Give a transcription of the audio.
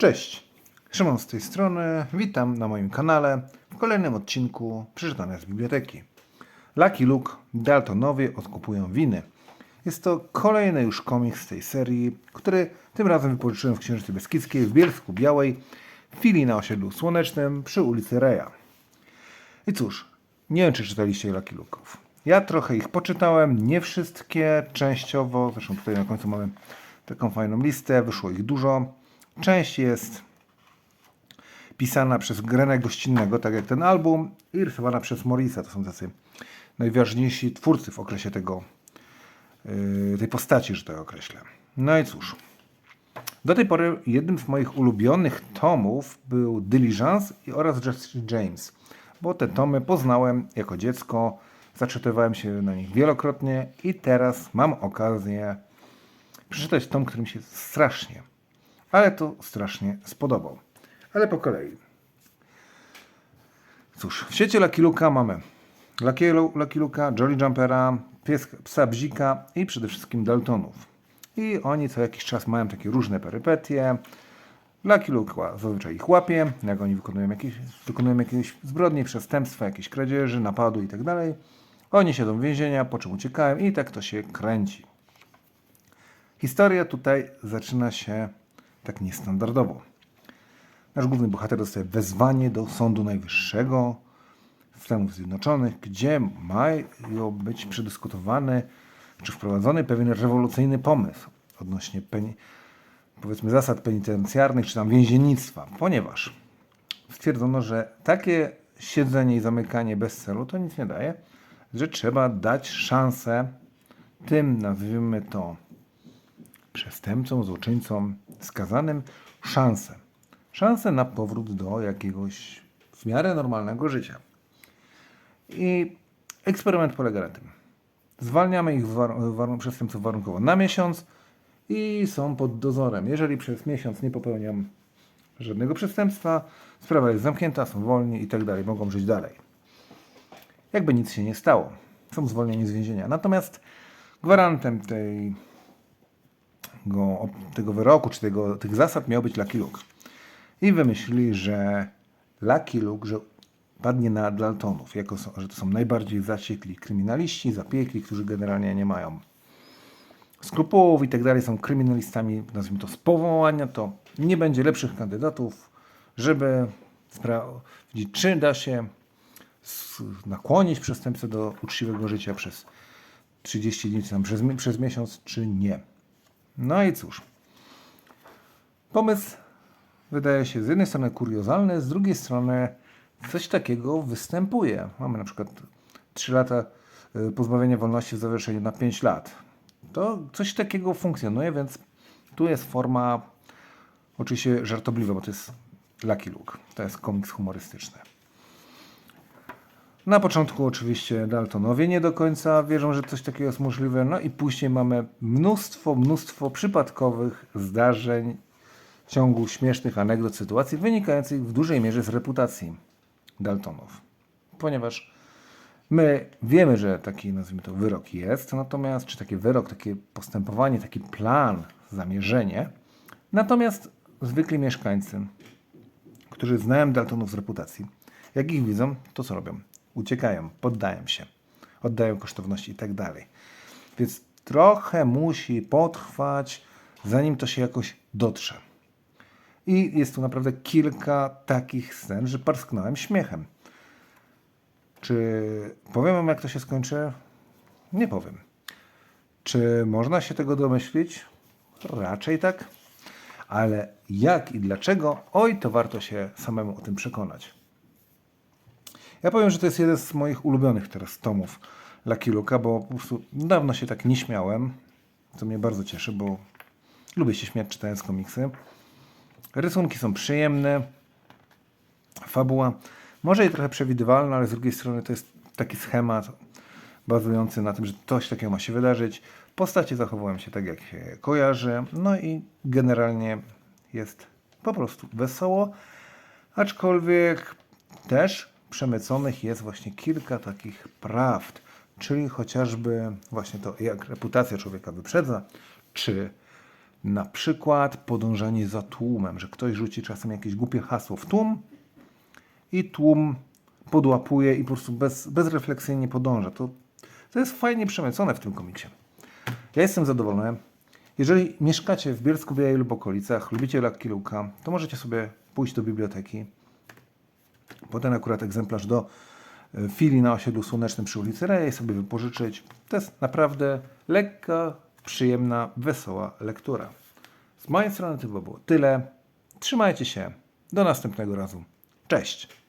Cześć, Szymon z tej strony. Witam na moim kanale w kolejnym odcinku przeczytane z biblioteki. Lucky Luke Daltonowie odkupują winy. Jest to kolejny już komiks z tej serii, który tym razem wypożyczyłem w Księżycy Beskidzkiej w Bielsku Białej, w filii na osiedlu Słonecznym przy ulicy Reja. I cóż, nie wiem czy czytaliście Lucky Luke'ów. Ja trochę ich poczytałem, nie wszystkie, częściowo, zresztą tutaj na końcu mamy taką fajną listę, wyszło ich dużo. Część jest pisana przez Grenę Gościnnego, tak jak ten album, i rysowana przez Morisa. To są tacy najważniejsi twórcy w okresie tego, yy, tej postaci, że tak określę. No i cóż. Do tej pory jednym z moich ulubionych tomów był Diligence oraz Jesse James, bo te tomy poznałem jako dziecko, zaczytywałem się na nich wielokrotnie i teraz mam okazję przeczytać tom, który mi się strasznie, ale to strasznie spodobał. Ale po kolei. Cóż, w świecie Lucky Luke'a mamy Lucky, Lu- Lucky Luke'a, Jolly Jumpera, pies, psa Bzika i przede wszystkim Daltonów. I oni co jakiś czas mają takie różne perypetie. Lucky Luke zazwyczaj ich łapie, jak oni wykonują jakieś, wykonują jakieś zbrodnie, przestępstwa, jakieś kradzieży, napadu i tak. Oni siedzą w więzienia, po czym uciekają i tak to się kręci. Historia tutaj zaczyna się tak niestandardowo. Nasz główny bohater dostaje wezwanie do Sądu Najwyższego Stanów Zjednoczonych, gdzie mają być przedyskutowany czy wprowadzony pewien rewolucyjny pomysł odnośnie powiedzmy zasad penitencjarnych czy tam więziennictwa, ponieważ stwierdzono, że takie siedzenie i zamykanie bez celu to nic nie daje, że trzeba dać szansę tym, nazwijmy to, przestępcom, złoczyńcom, skazanym szansę. Szansę na powrót do jakiegoś w miarę normalnego życia. I eksperyment polega na tym. Zwalniamy ich war- war- przestępców warunkowo na miesiąc i są pod dozorem. Jeżeli przez miesiąc nie popełniam żadnego przestępstwa, sprawa jest zamknięta, są wolni i tak dalej, mogą żyć dalej. Jakby nic się nie stało. Są zwolnieni z więzienia. Natomiast gwarantem tej go, tego wyroku, czy tego, tych zasad miał być Lucky Luke. I wymyślili, że Lucky Luke, że padnie na Daltonów, jako są, że to są najbardziej zaciekli kryminaliści, zapiekli, którzy generalnie nie mają skrupułów i tak dalej, są kryminalistami, nazwijmy to z powołania, to nie będzie lepszych kandydatów, żeby sprawdzić, czy da się nakłonić przestępcę do uczciwego życia przez 30 dni, czy tam przez, przez miesiąc, czy nie. No i cóż. Pomysł wydaje się z jednej strony kuriozalny, z drugiej strony coś takiego występuje. Mamy na przykład 3 lata y, pozbawienia wolności w zawieszeniu na 5 lat. To coś takiego funkcjonuje, więc tu jest forma oczywiście żartobliwa, bo to jest Lucky Luke. To jest komiks humorystyczny. Na początku oczywiście Daltonowie nie do końca wierzą, że coś takiego jest możliwe, no i później mamy mnóstwo, mnóstwo przypadkowych zdarzeń, ciągu śmiesznych anegdot, sytuacji wynikających w dużej mierze z reputacji Daltonów. Ponieważ my wiemy, że taki, nazwijmy to, wyrok jest, natomiast, czy taki wyrok, takie postępowanie, taki plan, zamierzenie, natomiast zwykli mieszkańcy, którzy znają Daltonów z reputacji, jak ich widzą, to co robią? Uciekają, poddają się, oddają kosztowności i tak dalej. Więc trochę musi potrwać, zanim to się jakoś dotrze. I jest tu naprawdę kilka takich scen, że parsknąłem śmiechem. Czy powiem wam, jak to się skończy? Nie powiem. Czy można się tego domyślić? Raczej tak. Ale jak i dlaczego? Oj, to warto się samemu o tym przekonać. Ja powiem, że to jest jeden z moich ulubionych teraz tomów Lucky Luka, bo po prostu dawno się tak nie śmiałem, co mnie bardzo cieszy, bo lubię się śmiać czytając komiksy. Rysunki są przyjemne, fabuła może i trochę przewidywalna, ale z drugiej strony to jest taki schemat bazujący na tym, że coś takiego ma się wydarzyć. Postacie zachowują się tak, jak się kojarzy, no i generalnie jest po prostu wesoło, aczkolwiek też przemyconych jest właśnie kilka takich prawd, czyli chociażby właśnie to, jak reputacja człowieka wyprzedza, czy Na przykład podążanie za tłumem, że ktoś rzuci czasem jakieś głupie hasło w tłum i tłum podłapuje i po prostu bez, bezrefleksyjnie podąża. To, to jest fajnie przemycone w tym komiksie. Ja jestem zadowolony. Jeżeli mieszkacie w Bielsku Białej lub okolicach, lubicie Lucky Luka, to możecie sobie pójść do biblioteki. Potem akurat egzemplarz do e, filii na osiedlu słonecznym przy ulicy Rej sobie wypożyczyć. To jest naprawdę lekka, przyjemna, wesoła lektura. Z mojej strony to by było tyle. Trzymajcie się. Do następnego razu. Cześć!